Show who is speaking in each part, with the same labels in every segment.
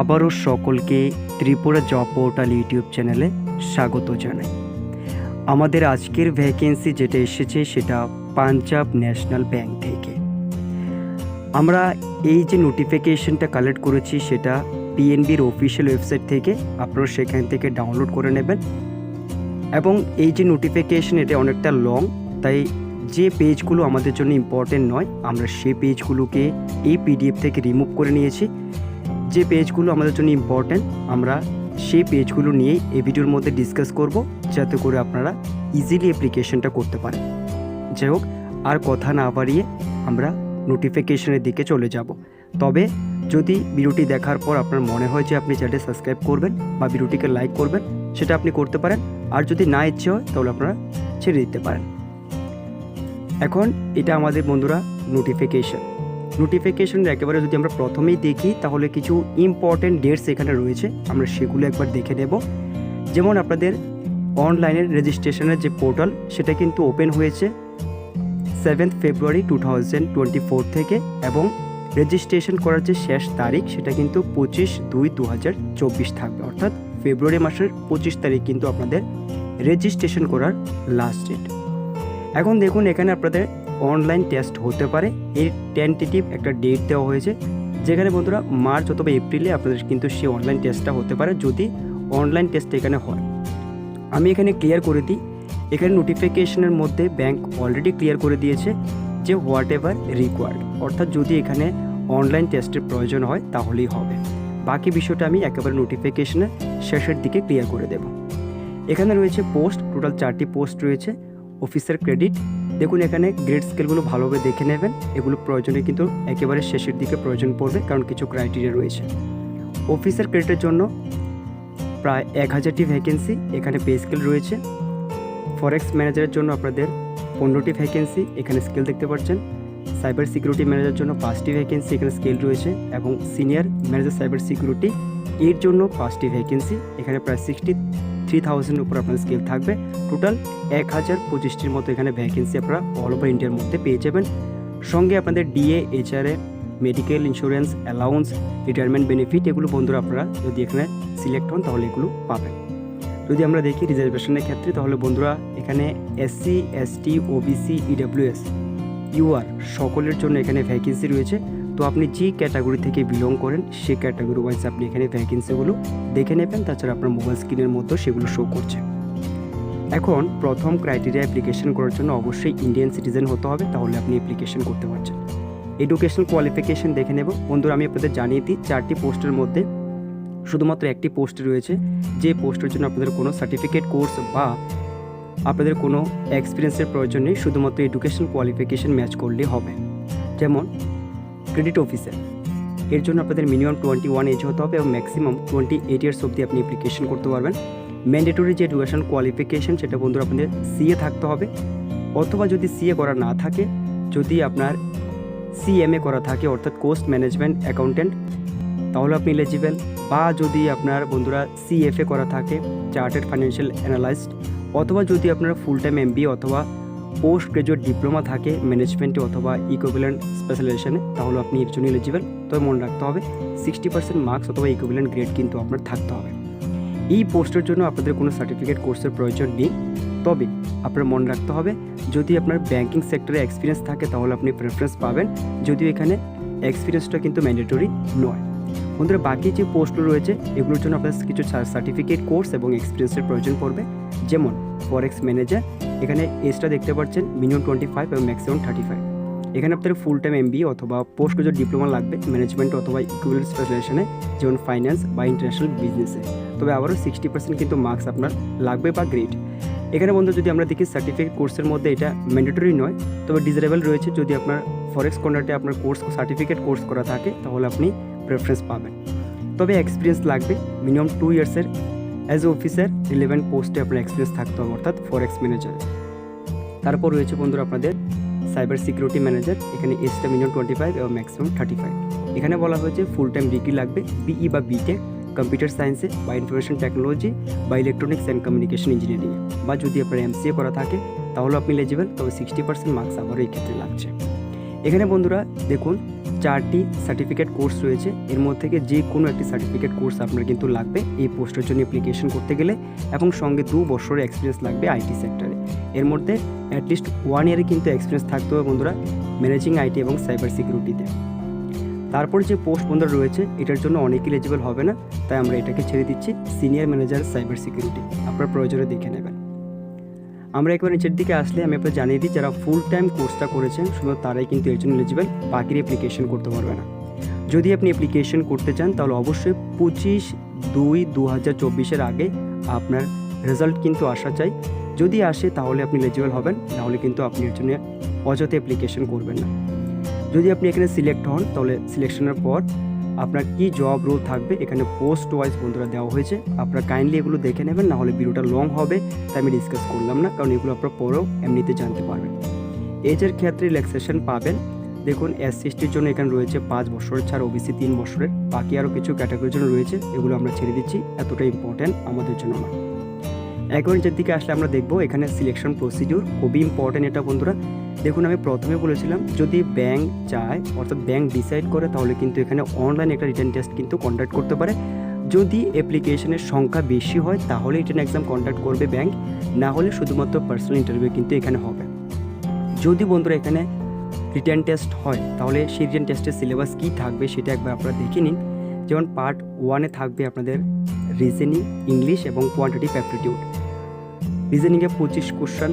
Speaker 1: আবারও সকলকে Tripura job portal YouTube চ্যানেলে স্বাগত জানাই। আমাদের আজকের ভ্যাকেন্সি যেটা এসেছে সেটা পাঞ্জাব ন্যাশনাল ব্যাংক থেকে। আমরা এই যে নোটিফিকেশনটা কালেক্ট করেছি সেটা পিএনবির অফিসিয়াল ওয়েবসাইট থেকে, আপনারা সেখান থেকে ডাউনলোড করে নেবেন। এবং এই যে নোটিফিকেশন এটা অনেকটা লং তাই যে পেজগুলো আমাদের জন্য ইম্পর্টেন্ট নয়, আমরা সেই পেজগুলোকে এই পিডিএফ থেকে রিমুভ করে নিয়েছি। যে পেজগুলো আমাদের জন্য ইম্পর্ট্যান্ট আমরা সেই পেজগুলো নিয়েই এই ভিডিওর মধ্যে ডিসকাস করব, যাতে করে আপনারা ইজিলি অ্যাপ্লিকেশনটা করতে পারেন। যাই হোক, আর কথা না বাড়িয়ে আমরা নোটিফিকেশনের দিকে চলে যাব। তবে যদি ভিডিওটি দেখার পর আপনার মনে হয় যে আপনি চ্যানেলটি সাবস্ক্রাইব করবেন বা ভিডিওটিকে লাইক করবেন, সেটা আপনি করতে পারেন। আর যদি না ইচ্ছে হয়, তাহলে আপনারা ছেড়ে দিতে পারেন। এখন এটা আমাদের বন্ধুরা নোটিফিকেশন নোটিফিকেশনের একেবারে যদি আমরা প্রথমেই দেখি, তাহলে কিছু ইম্পর্টেন্ট ডেটস এখানে রয়েছে। আমরা সেগুলো একবার দেখে নেব। যেমন আপনাদের অনলাইনের রেজিস্ট্রেশনের যে পোর্টাল সেটা কিন্তু ওপেন হয়েছে seventh February two thousand twenty four থেকে এবং রেজিস্ট্রেশন করার যে শেষ তারিখ, সেটা কিন্তু পঁচিশ দুই দু হাজার চব্বিশ থাকবে। অর্থাৎ ফেব্রুয়ারি মাসের পঁচিশ তারিখ কিন্তু আপনাদের রেজিস্ট্রেশন করার লাস্ট ডেট এখন দেখুন, এখানে আপনাদের অনলাইন টেস্ট হতে পারে। এর টেন্টেটিভ একটা ডেট দেওয়া হয়েছে। যেখানে বন্ধুরা মার্চ অথবা এপ্রিলে আপনাদের কিন্তু সেই অনলাইন টেস্টটা হতে পারে যদি অনলাইন টেস্ট এখানে হয়। আমি এখানে ক্লিয়ার করে দিই। এখানে নোটিফিকেশনের মধ্যে ব্যাংক অলরেডি ক্লিয়ার করে দিয়েছে যে হোয়াট এভার রিকোয়ার্ড অর্থাৎ যদি এখানে অনলাইন টেস্টের প্রয়োজন হয় তাহলেই হবে। বাকি বিষয়টা আমি একেবারে নোটিফিকেশনের শেষের দিকে ক্লিয়ার করে দেব। এখানে রয়েছে পোস্ট টোটাল চারটি পোস্ট রয়েছে। অফিসার ক্রেডিট দেখুন, এখানে গ্রেড স্কেলগুলো ভালোভাবে দেখে নেবেন। এগুলো প্রয়োজনে কিন্তু একেবারে শেষের দিকে প্রয়োজন পড়বে, কারণ কিছু ক্রাইটেরিয়া রয়েছে। অফিসার ক্রেডিটের জন্য প্রায় এক হাজারটি ভ্যাকেন্সি এখানে পে স্কেল রয়েছে। ফরেক্স ম্যানেজারের জন্য আপনাদের পনেরোটি ভ্যাকেন্সি এখানে স্কেল দেখতে পাচ্ছেন। সাইবার সিকিউরিটি ম্যানেজার জন্য পাঁচটি ভ্যাকেন্সি এখানে স্কেল রয়েছে এবং সিনিয়র ম্যানেজার সাইবার সিকিউরিটি এর জন্য পাঁচটি ভ্যাকেন্সি এখানে প্রায় সিক্সটি থ্রি থাউজেন্ডের উপর আপনার স্কেল থাকবে। টোটাল এক হাজার পঁচিশটির মতো এখানে ভ্যাকেন্সি আপনারা অল ওভার ইন্ডিয়ার মধ্যে পেয়ে যাবেন। সঙ্গে আপনাদের DA HRA medical insurance allowance retirement benefit এগুলো বন্ধুরা আপনারা যদি এখানে সিলেক্ট হন তাহলে এগুলো পাবেন। যদি আমরা দেখি রিজার্ভেশনের ক্ষেত্রে তাহলে বন্ধুরা এখানে SC ST OBC EWS UR সকলের জন্য এখানে ভ্যাকেন্সি রয়েছে। তো আপনি যে ক্যাটাগরি থেকে বিলং করেন সেই ক্যাটাগরি ওয়াইজ আপনি এখানে ভ্যাকেন্সিগুলো দেখে নেবেন, তাছাড়া আপনার মোবাইল স্ক্রিনের মধ্যেও সেগুলো শো করছে। এখন প্রথম ক্রাইটেরিয়া অ্যাপ্লিকেশন করার জন্য অবশ্যই ইন্ডিয়ান সিটিজেন হতে হবে, তাহলে আপনি অ্যাপ্লিকেশন করতে পারছেন। এডুকেশন কোয়ালিফিকেশন দেখে নেব। বন্ধুরা, আমি আপনাদের জানিয়ে দিই, চারটি পোস্টের মধ্যে শুধুমাত্র একটি পোস্ট রয়েছে। যে পোস্টের জন্য আপনাদের কোনো সার্টিফিকেট কোর্স বা আপনাদের কোনো এক্সপিরিয়েন্সের প্রয়োজন নেই, শুধুমাত্র এডুকেশন কোয়ালিফিকেশন ম্যাচ করলেই হবে। যেমন ক্রেডিট অফিসার এর জন্য আপনাদের মিনিমাম টোয়েন্টি ওয়ান এজ হতে হবে এবং ম্যাক্সিমাম টোয়েন্টি এইট ইয়ার্স অবধি আপনি অ্যাপ্লিকেশন করতে পারবেন। ম্যান্ডেটরি যে এডুকেশন কোয়ালিফিকেশন সেটা বন্ধুরা আপনাদের সিএ থাকতে হবে। অথবা যদি সিএ করা না থাকে, যদি আপনার সিএমএ করা থাকে, অর্থাৎ কোস্ট ম্যানেজমেন্ট অ্যাকাউন্টেন্ট তাহলে আপনি এলিজিবেল বা যদি আপনার বন্ধুরা সিএফএ করা থাকে চার্টেড ফাইন্যান্সিয়াল অ্যানালাইস্ট অথবা যদি আপনার ফুল টাইম এমবিএ অথবা পোস্ট গ্রাজুয়েট ডিপ্লোমা থাকে ম্যানেজমেন্টে অথবা ইকুইভ্যালেন্ট স্পেশালাইজেশনে তাহলে আপনি এর জন্য এলিজিবেল তবে মনে রাখতে হবে সিক্সটি পার্সেন্ট মার্কস অথবা ইকুইভ্যালেন্ট গ্রেড কিন্তু আপনার থাকতে হবে। এই পোস্টের জন্য আপনাদের কোনো সার্টিফিকেট কোর্সের প্রয়োজন নেই। তবে আপনার মনে রাখতে হবে, যদি আপনার ব্যাংকিং সেক্টরে এক্সপিরিয়েন্স থাকে, তাহলে আপনি প্রেফারেন্স পাবেন। যদিও এখানে এক্সপিরিয়েন্সটা কিন্তু ম্যান্ডেটরি নয়। বন্ধুরা, বাকি যে পোস্টগুলো রয়েছে, এগুলোর জন্য আপনার কিছু সার্টিফিকেট কোর্স এবং এক্সপিরিয়েন্সের প্রয়োজন পড়বে। যেমন ফরেক্স ম্যানেজার এখানে এজটা দেখতে পাচ্ছেন মিনিমাম টোয়েন্টি ফাইভ এবং ম্যাক্সিমাম থার্টি ফাইভ এখানে আপনাদের ফুল টাইম এমবি অথবা পোস্ট গ্রাজুয়েট ডিপ্লোমা লাগবে ম্যানেজমেন্ট অথবা ইকুইভ্যালেন্ট স্পেশালাইজেশনে যেমন ফাইন্যান্স বা ইন্টারন্যাশনাল বিজনেসে তবে আবারও সিক্সটি পার্সেন্ট কিন্তু মার্কস আপনার লাগবে বা গ্রেড এখানে বন্ধু, যদি আমরা দেখি সার্টিফিকেট কোর্সের মধ্যে এটা ম্যান্ডেটরি নয়, তবে ডিজারেবল রয়েছে যদি আপনার ফরেক্স কন্ডাক্টে আপনার কোর্স সার্টিফিকেট কোর্স করা থাকে, তাহলে আপনি প্রেফারেন্স পাবেন। তবে এক্সপিরিয়েন্স লাগবে মিনিমাম টু ইয়ার্সের অ্যাজ এ অফিসার রিলেভেন্ট পোস্টে আপনার এক্সপিরিয়েন্স থাকতে হবে অর্থাৎ ফরেক্স ম্যানেজার তারপর রয়েছে বন্ধুরা আপনাদের সাইবার সিকিউরিটি ম্যানেজার এখানে এজটা মিনিমাম টোয়েন্টি ফাইভ এবং ম্যাক্সিমাম থার্টি ফাইভ এখানে বলা হয়েছে ফুল টাইম ডিগ্রি লাগবে বিই বা বিটেক কম্পিউটার সায়েন্সে বা ইনফরমেশন টেকনোলজি বা ইলেকট্রনিক্স অ্যান্ড কমিউনিকেশন ইঞ্জিনিয়ারিংয়ে বা যদি আপনার এমসিএ করা থাকে, তাহলে আপনি এলিজিবল তবে সিক্সটি পার্সেন্ট মার্কস আবারও এই ক্ষেত্রে লাগছে। এখানে বন্ধুরা দেখুন চারটি সার্টিফিকেট কোর্স রয়েছে। এর মধ্যে থেকে যে কোনো একটি সার্টিফিকেট কোর্স আপনার কিন্তু লাগবে এই পোস্টের জন্য অ্যাপ্লিকেশন করতে গেলে এবং সঙ্গে দু বছরের এক্সপিরিয়েন্স লাগবে আইটি সেক্টরে এর মধ্যে অ্যাটলিস্ট ওয়ান ইয়ারে কিন্তু এক্সপিরিয়েন্স থাকতে হবে বন্ধুরা ম্যানেজিং আইটি এবং সাইবার সিকিউরিটিতে তারপর যে পোস্ট বন্ধুরা রয়েছে, এটার জন্য অনেক এলিজিবল হবে না, তাই আমরা এটাকে ছেড়ে দিচ্ছি। সিনিয়র ম্যানেজার সাইবার সিকিউরিটি আপনার প্রয়োজনে দেখে নেবেন। আমরা একবার নিচের দিকে আসলে আমি আপনাদের জানিয়ে দিই, যারা ফুল টাইম কোর্সটা করেছেন, শুধু তারাই কিন্তু এর জন্য এলিজিবল বাকির অ্যাপ্লিকেশন করতে পারবে না। যদি আপনি অ্যাপ্লিকেশন করতে চান, তাহলে অবশ্যই পঁচিশ দুই দু হাজার চব্বিশের আগে আপনার রেজাল্ট কিন্তু আসা চাই। যদি আসে, তাহলে আপনি এলিজিবল হবেন, তাহলে কিন্তু আপনি এর জন্য অযথা অ্যাপ্লিকেশন করবেন না। যদি আপনি এখানে সিলেক্ট হন, তাহলে সিলেকশনের পর আপনার কি জব রোল থাকবে, এখানে পোস্ট ওয়াইজ বন্ধুরা দেওয়া হয়েছে। আপনারা কাইন্ডলি এগুলো দেখে নেবেন, না হলে ভিডিওটা লং হবে তাই আমি ডিসকাস করলাম না, কারণ এগুলো আপনারা পরেও এমনিতে জানতে পারবেন। এজের ক্ষেত্রে রিল্যাক্সেশন পাবেন। দেখুন এস সিটির জন্য এখানে রয়েছে পাঁচ বছরের ছাড় ওবিসি তিন বছরের। বাকি আরও কিছু ক্যাটাগরির জন্য রয়েছে, এগুলো আমরা ছেড়ে দিচ্ছি এতটা ইম্পর্ট্যান্ট আমাদের জন্য না। একবার নিচের দিকে আসলে আমরা দেখব, এখানে সিলেকশন প্রসিডিউর খুবই ইম্পর্ট্যান্ট এটা বন্ধুরা। দেখুন, আমি প্রথমে বলেছিলাম, যদি ব্যাংক চায়, অর্থাৎ ব্যাংক ডিসাইড করে, তাহলে কিন্তু এখানে অনলাইন একটা রিটার্ন টেস্ট কিন্তু কন্ডাক্ট করতে পারে। যদি অ্যাপ্লিকেশনের সংখ্যা বেশি হয়, তাহলে রিটার্ন এক্সাম কন্ডাক্ট করবে ব্যাংক না হলে শুধুমাত্র পার্সোনাল ইন্টারভিউ কিন্তু এখানে হবে। যদি বন্ধুরা এখানে রিটার্ন টেস্ট হয়, তাহলে সেই রিটার্ন টেস্টের সিলেবাস কী থাকবে সেটা একবার আপনারা দেখে নিন। যেমন পার্ট ওয়ানে থাকবে আপনাদের রিজনিং ইংলিশ এবং কোয়ান্টিটিভ অ্যাপটিটিউড রিজনিংয়ে পঁচিশ কোশ্চান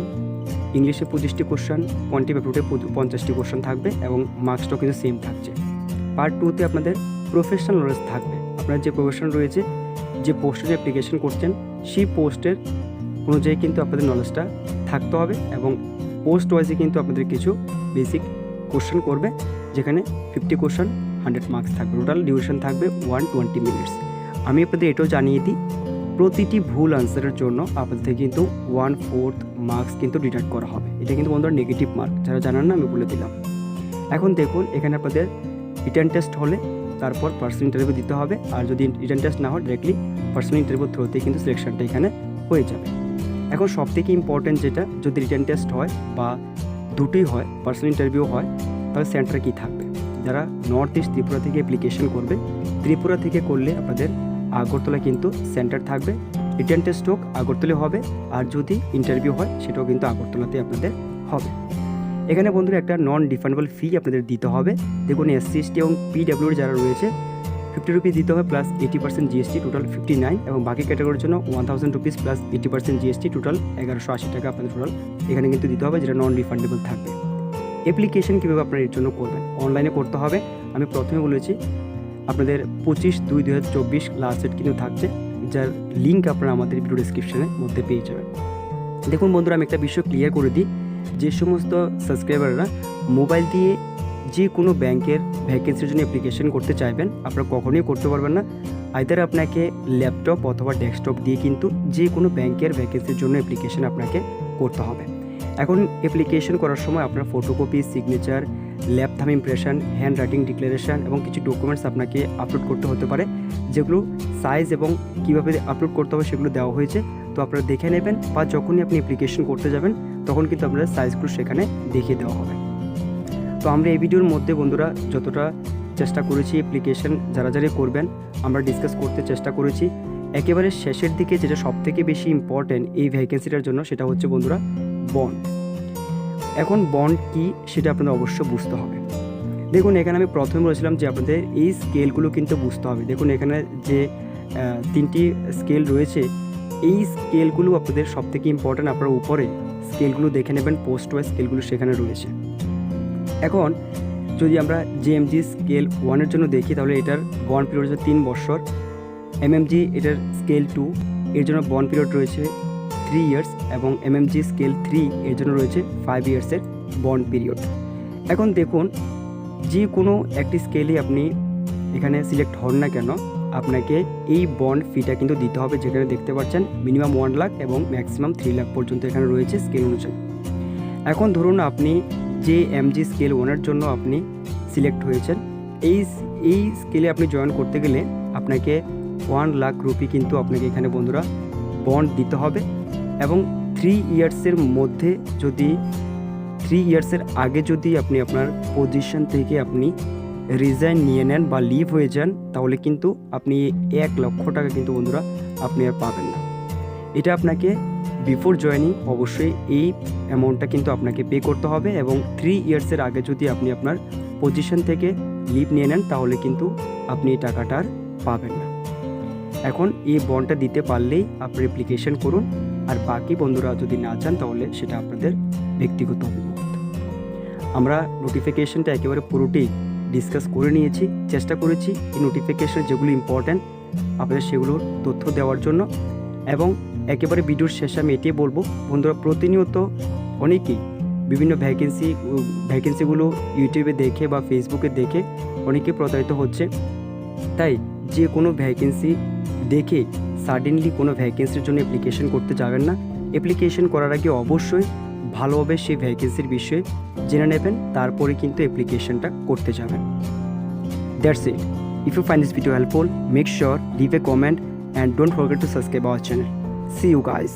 Speaker 1: ইংলিশে পঁচিশটি কোশ্চান কোয়ান্টিটিভ অ্যাপটিটিউডে পঞ্চাশটি কোশ্চান থাকবে এবং মার্কসটাও কিন্তু সেম থাকছে। পার্ট টুতে আপনাদের প্রফেশনাল নলেজ থাকবে। আপনার যে প্রফেশন রয়েছে, যে পোস্টের অ্যাপ্লিকেশন করছেন, সেই পোস্টের অনুযায়ী কিন্তু আপনাদের নলেজটা থাকতে হবে এবং পোস্ট ওয়াইজে কিন্তু আপনাদের কিছু বেসিক কোশ্চেন করবে, যেখানে ফিফটি কোশ্চেন হান্ড্রেড মার্কস থাকবে। টোটাল ডিউরেশন থাকবে ওয়ান টোয়েন্টি মিনিটস আমি আপনাদের এটাও জানিয়ে দিই, প্রতিটি ভুল আনসারের জন্য আপনাদের কিন্তু ওয়ান ফোর্থ মার্কস কিন্তু ডিডাক্ট করা হবে। এটা কিন্তু বন্ধুরা নেগেটিভ মার্ক যারা জানান না আমি বলে দিলাম। এখন দেখুন, এখানে আপনাদের রিটার্ন টেস্ট হলে তারপর পার্সোনাল ইন্টারভিউ দিতে হবে। আর যদি রিটার্ন টেস্ট না হয় ডিরেক্টলি পার্সোনাল ইন্টারভিউ থ্রুতেই কিন্তু সিলেকশনটা এখানে হয়ে যাবে। এখন সব থেকে ইম্পর্টেন্ট যেটা, যদি রিটার্ন টেস্ট হয় বা দুটোই হয় পার্সোনাল ইন্টারভিউ হয়, তাহলে সেন্টার কী থাকবে? যারা নর্থ ইস্ট ত্রিপুরা থেকে অ্যাপ্লিকেশন করবে, ত্রিপুরা থেকে করলে আপনাদের আগরতলা কিন্তু সেন্টার থাকবে। রিটার্ন টেস্ট হোক আগরতলা হবে, আর যদি ইন্টারভিউ হয়, সেটাও কিন্তু আগরতলাতে আপনাদের হবে। এখানে বন্ধুরা একটা নন রিফান্ডেবল ফি আপনাদের দিতে হবে। দেখুন এসসি এসটি এবং পিডাব্লিউর যারা রয়েছে ফিফটি রুপিস দিতে হবে plus eighty percent GST total fifty nine এবং বাকি ক্যাটাগরির জন্য one thousand rupees plus eighty percent GST total এগারোশো আশি টাকা আপনাদের টোটাল এখানে কিন্তু দিতে হবে, যেটা নন রিফান্ডেবল থাকবে। অ্যাপ্লিকেশন কীভাবে আপনারা এর জন্য করবেন? অনলাইনে করতে হবে। আমি প্রথমে বলেছি, আপনাদের পঁচিশ দুই দু হাজার চব্বিশ লাস্ট ডেট কিন্তু থাকছে। যার লিঙ্ক আপনারা আমাদের ভিডিও ডিসক্রিপশনের মধ্যে পেয়ে যাবেন। দেখুন বন্ধুরা, আমি একটা বিষয় ক্লিয়ার করে দিই। যে সমস্ত সাবস্ক্রাইবাররা মোবাইল দিয়ে যে কোনো ব্যাংকের ভ্যাকেন্সির জন্য অ্যাপ্লিকেশন করতে চাইবেন, আপনারা কখনোই করতে পারবেন না। আইদার আপনাকে ল্যাপটপ অথবা ডেস্কটপ দিয়ে কিন্তু যে কোনো ব্যাংকের ভ্যাকেন্সির জন্য অ্যাপ্লিকেশন আপনাকে করতে হবে। এখন অ্যাপ্লিকেশন করার সময় আপনার photocopy signature lab thumb impression hand writing declaration এবং কিছু ডকুমেন্টস আপনাকে আপলোড করতে হতে পারে, যেগুলো সাইজ এবং কীভাবে আপলোড করতে হবে সেগুলো দেওয়া হয়েছে। তো আপনারা দেখে নেবেন বা যখনই আপনি অ্যাপ্লিকেশন করতে যাবেন, তখন কিন্তু আপনার সাইজগুলো সেখানে দেখিয়ে দেওয়া হবে। তো আমরা এই ভিডিওর মধ্যে বন্ধুরা যতটা চেষ্টা করেছি অ্যাপ্লিকেশন যারা যারা করবেন, আমরা ডিসকাস করতে চেষ্টা করেছি। একেবারে শেষের দিকে যেটা সবথেকে বেশি ইম্পর্ট্যান্ট এই ভ্যাকেন্সিটার জন্য সেটা হচ্ছে বন্ধুরা বন্ড এখন বন্ড কি সেটা আপনাদের অবশ্য বুঝতে হবে। দেখুন, এখানে আমি প্রথমে বলেছিলাম যে আপনাদের এই স্কেলগুলো কিন্তু বুঝতে হবে। দেখুন, এখানে যে তিনটি স্কেল রয়েছে, এই স্কেলগুলো আপনাদের সবথেকে ইম্পর্ট্যান্ট আপনার উপরে স্কেলগুলো দেখে নেবেন পোস্ট ওয়াইজ স্কেলগুলো সেখানে রয়েছে। এখন, যদি আমরা জেএমজি স্কেল ওয়ানের জন্য দেখি, তাহলে এটার বন পিরিয়ড হচ্ছে তিন বছর এমএমজি এটার স্কেল টু এর জন্য বন পিরিয়ড রয়েছে থ্রি ইয়ার্স এবং এমএমজি স্কেল থ্রি এর জন্য রয়েছে ফাইভ ইয়ার্সের বন্ড পিরিয়ড এখন দেখুন, যে কোনো একটি স্কেলে আপনি এখানে সিলেক্ট হন না কেন, আপনাকে এই বন্ড ফিটা কিন্তু দিতে হবে যেখানে দেখতে পাচ্ছেন মিনিমাম ওয়ান লাখ এবং ম্যাক্সিমাম থ্রি লাখ পর্যন্ত এখানে রয়েছে স্কেল অনুযায়ী। এখন ধরুন আপনি যে এমজি স্কেল ওয়ানের জন্য আপনি সিলেক্ট হয়েছেন, এই এই স্কেলে আপনি জয়েন করতে গেলে আপনাকে ওয়ান লাখ রুপি কিন্তু আপনাকে এখানে বন্ধুরা বন্ড দিতে হবে। এবং থ্রি ইয়ার্সের মধ্যে যদি থ্রি ইয়ার্সের আগে যদি আপনি আপনার পজিশন থেকে আপনি রিজাইন নিয়ে নেন বা লিভ হয়ে যান, তাহলে কিন্তু আপনি এক লক্ষ টাকা কিন্তু বন্ধুরা আপনি আর পাবেন না। এটা আপনাকে বিফোর জয়নিং অবশ্যই এই অ্যামাউন্টটা কিন্তু আপনাকে পে করতে হবে এবং থ্রি ইয়ার্সের আগে যদি আপনি আপনার পজিশন থেকে লিভ নিয়ে নেন, তাহলে কিন্তু আপনি এই টাকাটা আর পাবেন না। এখন এই বন্ডটা দিতে পারলেই আপনি অ্যাপ্লিকেশন করুন। আর বাকি বন্ধুরা যদি না চান তাহলে সেটা আপনাদের ব্যক্তিগত অভিমত। আমরা নোটিফিকেশনটা একেবারে পুরোটি ডিসকাস করে নিয়েছি, চেষ্টা করেছি এই নোটিফিকেশন যেগুলো ইম্পর্ট্যান্ট আপনাদের সেগুলোর তথ্য দেওয়ার জন্য এবং একেবারে ভিডিওর শেষে আমি এটাই বলব, বন্ধুরা প্রতিনিয়ত অনেকেই বিভিন্ন ভ্যাকেন্সি ভ্যাকেন্সিগুলো ইউটিউবে দেখে বা ফেসবুকে দেখে অনেকে প্রতারিত হচ্ছে। তাই যে কোনো ভ্যাকেন্সি দেখে সাডেনলি কোনো ভ্যাকেন্সির জন্য অ্যাপ্লিকেশন করতে যাবেন না। অ্যাপ্লিকেশন করার আগে অবশ্যই ভালোভাবে সেই ভ্যাকেন্সির বিষয়ে জেনে নেবেন, তারপরে কিন্তু অ্যাপ্লিকেশনটা করতে যাবেন। That's it if you find this video helpful make sure leave a comment and don't forget to subscribe our channel see you guys